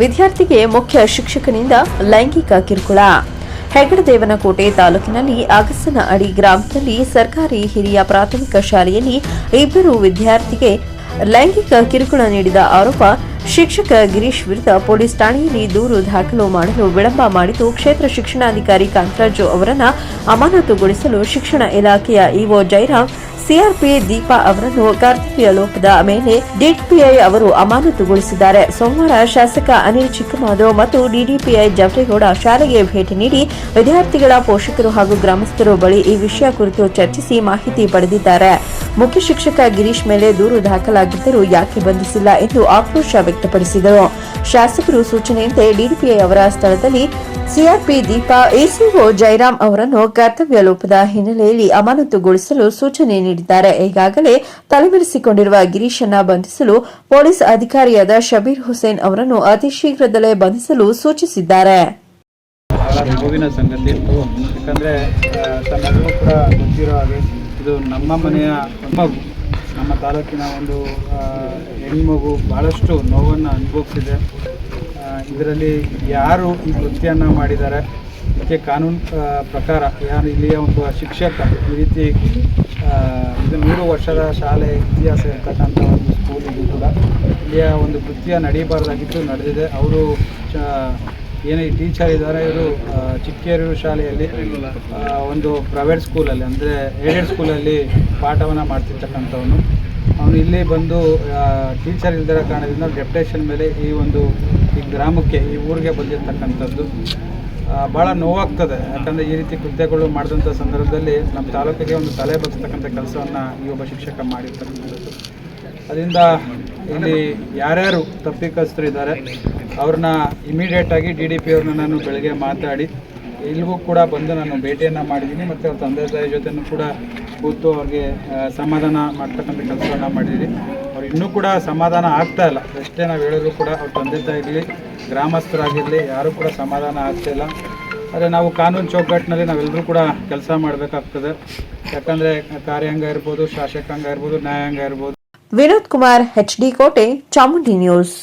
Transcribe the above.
ವಿದ್ಯಾರ್ಥಿಗೆ ಮುಖ್ಯ ಶಿಕ್ಷಕನಿಂದ ಲೈಂಗಿಕ ಕಿರುಕುಳ. ಹೆಗಡದೇವನಕೋಟೆ ತಾಲೂಕಿನಲ್ಲಿ ಅಗಸನ ಅಡಿ ಗ್ರಾಮದಲ್ಲಿ ಸರ್ಕಾರಿ ಹಿರಿಯ ಪ್ರಾಥಮಿಕ ಶಾಲೆಯಲ್ಲಿ ಇಬ್ಬರು ವಿದ್ಯಾರ್ಥಿಗೆ ಲೈಂಗಿಕ ಕಿರುಕುಳ ನೀಡಿದ ಆರೋಪ, ಶಿಕ್ಷಕ ಗಿರೀಶ್ ವಿರುದ್ಧ ಪೊಲೀಸ್ ಠಾಣೆಯಲ್ಲಿ ದೂರು ದಾಖಲು ಮಾಡಲು ವಿಳಂಬ ಮಾಡಿದ್ದು, ಕ್ಷೇತ್ರ ಶಿಕ್ಷಣಾಧಿಕಾರಿ ಕಾಂತರಾಜು ಅವರನ್ನು ಅಮಾನತುಗೊಳಿಸಲು ಶಿಕ್ಷಣ ಇಲಾಖೆಯ ಇಒ ಜಯರಾಮ್ ಸಿಆರ್ಪಿ ದೀಪಾ ಅವರನ್ನು ಕರ್ತವ್ಯ ಲೋಪದ ಮೇಲೆ ಡಿಡಿಪಿಐ ಅವರು ಅಮಾನತುಗೊಳಿಸಿದ್ದಾರೆ. ಸೋಮವಾರ ಶಾಸಕ ಅನಿಲ್ ಚಿಕ್ಕಮಾಧವ್ ಮತ್ತು ಡಿಡಿಪಿಐ ಜವರೇಗೌಡ ಶಾಲೆಗೆ ಭೇಟಿ ನೀಡಿ ವಿದ್ಯಾರ್ಥಿಗಳ ಪೋಷಕರು ಹಾಗೂ ಗ್ರಾಮಸ್ಥರು ಬಳಿ ಈ ವಿಷಯ ಕುರಿತು ಚರ್ಚಿಸಿ ಮಾಹಿತಿ ಪಡೆದಿದ್ದಾರೆ. ಮುಖ್ಯ ಶಿಕ್ಷಕ ಗಿರೀಶ್ ಮೇಲೆ ದೂರು ದಾಖಲಾಗಿದ್ದರೂ ಯಾಕೆ ಬಂಧಿಸಿಲ್ಲ ಎಂದು ಆಕ್ರೋಶ ವ್ಯಕ್ತಪಡಿಸಿದರು. ಶಾಸಕರು ಸೂಚನೆಯಂತೆ ಡಿಡಿಪಿಐ ಅವರ ಸ್ಥಳದಲ್ಲಿ ಸಿಆರ್ಪಿ ದೀಪಾ, ಎಸಿಒ ಜೈರಾಮ್ ಅವರನ್ನು ಕರ್ತವ್ಯ ಲೋಪದ ಹಿನ್ನೆಲೆಯಲ್ಲಿ ಅಮಾನತುಗೊಳಿಸಲು ಸೂಚನೆ ನೀಡಿದ್ದಾರೆ. ಈಗಾಗಲೇ ತಲೆಮರೆಸಿಕೊಂಡಿರುವ ಗಿರೀಶನ್ನ ಬಂಧಿಸಲು ಪೊಲೀಸ್ ಅಧಿಕಾರಿಯಾದ ಶಬೀರ್ ಹುಸೇನ್ ಅವರನ್ನು ಅತಿ ಶೀಘ್ರದಲ್ಲೇ ಬಂಧಿಸಲು ಸೂಚಿಸಿದ್ದಾರೆ. ಇದು ನಮ್ಮ ಮನೆಯ ನಮ್ಮ ತಾಲೂಕಿನ ಒಂದು ಹೆಣ್ಮಗು ಭಾಳಷ್ಟು ನೋವನ್ನು ಅನುಭವಿಸಿದೆ. ಇದರಲ್ಲಿ ಯಾರು ಈ ಕೃತ್ಯನ್ನು ಮಾಡಿದ್ದಾರೆ? ಇದಕ್ಕೆ ಕಾನೂನು ಪ್ರಕಾರ ಯಾರು ಇಲ್ಲಿಯ ಒಂದು ಶಿಕ್ಷಕ ಈ ರೀತಿ ಇದು ನೂರು ವರ್ಷದ ಶಾಲೆ ಇತಿಹಾಸ ಇರ್ತಕ್ಕಂಥ ಒಂದು ಸ್ಕೂಲ್ ಇದು ಕೂಡ ಇಲ್ಲಿಯ ಒಂದು ಕೃತ್ಯ ನಡೀಬಾರ್ದಾಗಿತ್ತು ನಡೆದಿದೆ. ಅವರು ಏನು ಟೀಚರ್ ಇದ್ದಾರೆ, ಇವರು ಚಿಕ್ಕೇರೂರು ಶಾಲೆಯಲ್ಲಿ ಒಂದು ಪ್ರೈವೇಟ್ ಸ್ಕೂಲಲ್ಲಿ ಅಂದರೆ ಏಡೆಡ್ ಸ್ಕೂಲಲ್ಲಿ ಪಾಠವನ್ನು ಮಾಡ್ತಿರ್ತಕ್ಕಂಥವನು. ಅವನು ಇಲ್ಲಿ ಬಂದು ಟೀಚರ್ ಇಲ್ದಿರೋ ಕಾರಣದಿಂದ ಡೆಪ್ಟೇಷನ್ ಮೇಲೆ ಈ ಒಂದು, ಈ ಗ್ರಾಮಕ್ಕೆ, ಈ ಊರಿಗೆ ಬಂದಿರತಕ್ಕಂಥದ್ದು. ಭಾಳ ನೋವಾಗ್ತದೆ. ಯಾಕಂದರೆ ಈ ರೀತಿ ಕೃತ್ಯಗಳು ಮಾಡಿದಂಥ ಸಂದರ್ಭದಲ್ಲಿ ನಮ್ಮ ತಾಲೂಕಿಗೆ ಒಂದು ತಲೆ ಬಗ್ಸ್ತಕ್ಕಂಥ ಕೆಲಸವನ್ನು ಈ ಒಬ್ಬ ಶಿಕ್ಷಕ ಮಾಡಿರ್ತಕ್ಕಂಥದ್ದು. ಅದರಿಂದ ಇಲ್ಲಿ ಯಾರ್ಯಾರು ತಪ್ಪಿಕಸ್ತರು ಇದ್ದಾರೆ ಅವ್ರನ್ನ ಇಮಿಡಿಯೇಟಾಗಿ ಡಿ ಡಿ ಪಿ ಅವ್ರನ್ನ ನಾನು ಬೆಳಗ್ಗೆ ಮಾತಾಡಿ, ಇಲ್ಲಿಗೂ ಕೂಡ ಬಂದು ನಾನು ಭೇಟಿಯನ್ನು ಮಾಡಿದ್ದೀನಿ, ಮತ್ತು ಅವ್ರ ತಂದೆ ತಾಯಿ ಜೊತೆನೂ ಕೂಡ ಕೂತು ಅವ್ರಿಗೆ ಸಮಾಧಾನ ಮಾಡ್ತಕ್ಕಂಥ ಕೆಲಸಗಳನ್ನ ಮಾಡಿದ್ದೀನಿ ಅವ್ರು ಇನ್ನೂ ಕೂಡ ಸಮಾಧಾನ ಆಗ್ತಾ ಇಲ್ಲ. ಎಷ್ಟೇ ನಾವು ಹೇಳಿದ್ರು ಕೂಡ ಅವ್ರ ತಂದೆ ತಾಯಿ ಇರಲಿ, ಗ್ರಾಮಸ್ಥರಾಗಿರಲಿ, ಯಾರೂ ಕೂಡ ಸಮಾಧಾನ ಆಗ್ತಾ ಇಲ್ಲ. ಆದರೆ ನಾವು ಕಾನೂನು ಚೌಕಟ್ಟಿನಲ್ಲಿ ನಾವೆಲ್ಲರೂ ಕೂಡ ಕೆಲಸ ಮಾಡಬೇಕಾಗ್ತದೆ. ಯಾಕಂದರೆ ಕಾರ್ಯಾಂಗ ಇರ್ಬೋದು, ಶಾಸಕಾಂಗ ಇರ್ಬೋದು, ನ್ಯಾಯಾಂಗ ಇರ್ಬೋದು. ವಿನೋದ್ ಕುಮಾರ್ ಎಚ್ಡಿ ಕೋಟೆ ಚಾಮುಂಡಿ ನ್ಯೂಸ್.